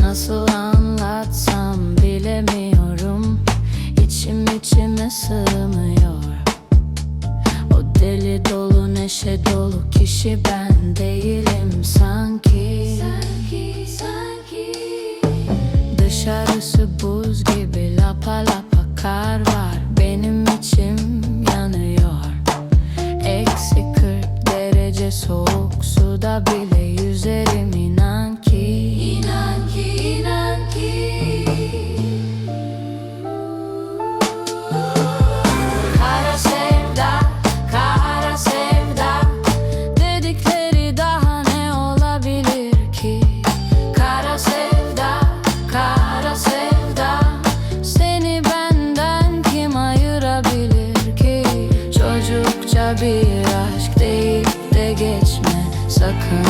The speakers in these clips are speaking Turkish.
Nasıl anlatsam bilemiyorum. İçim içime sığmıyor. O deli dolu neşe dolu kişi ben değilim sanki. Dışarısı buz gibi lapa lapa kar var. sucker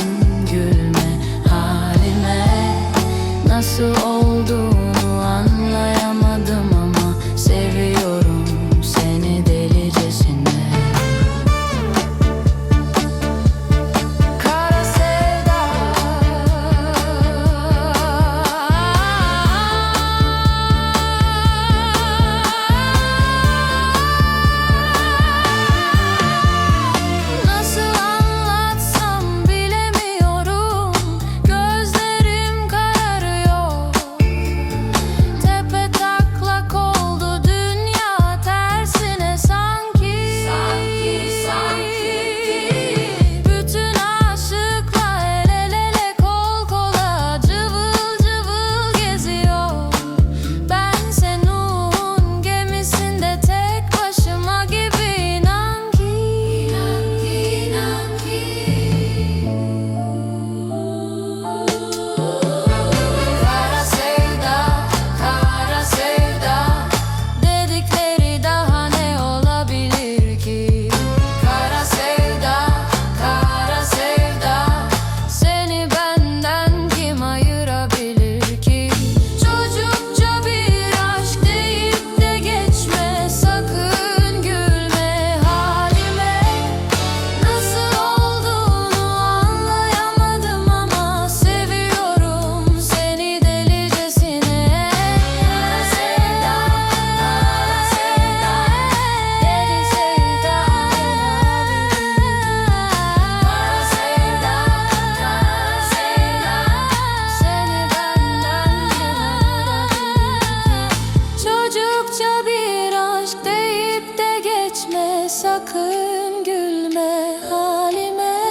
sakın gülme halime.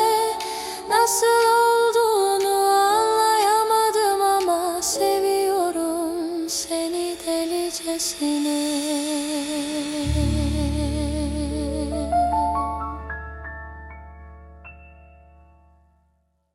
Nasıl olduğunu anlayamadım ama seviyorum seni delicesine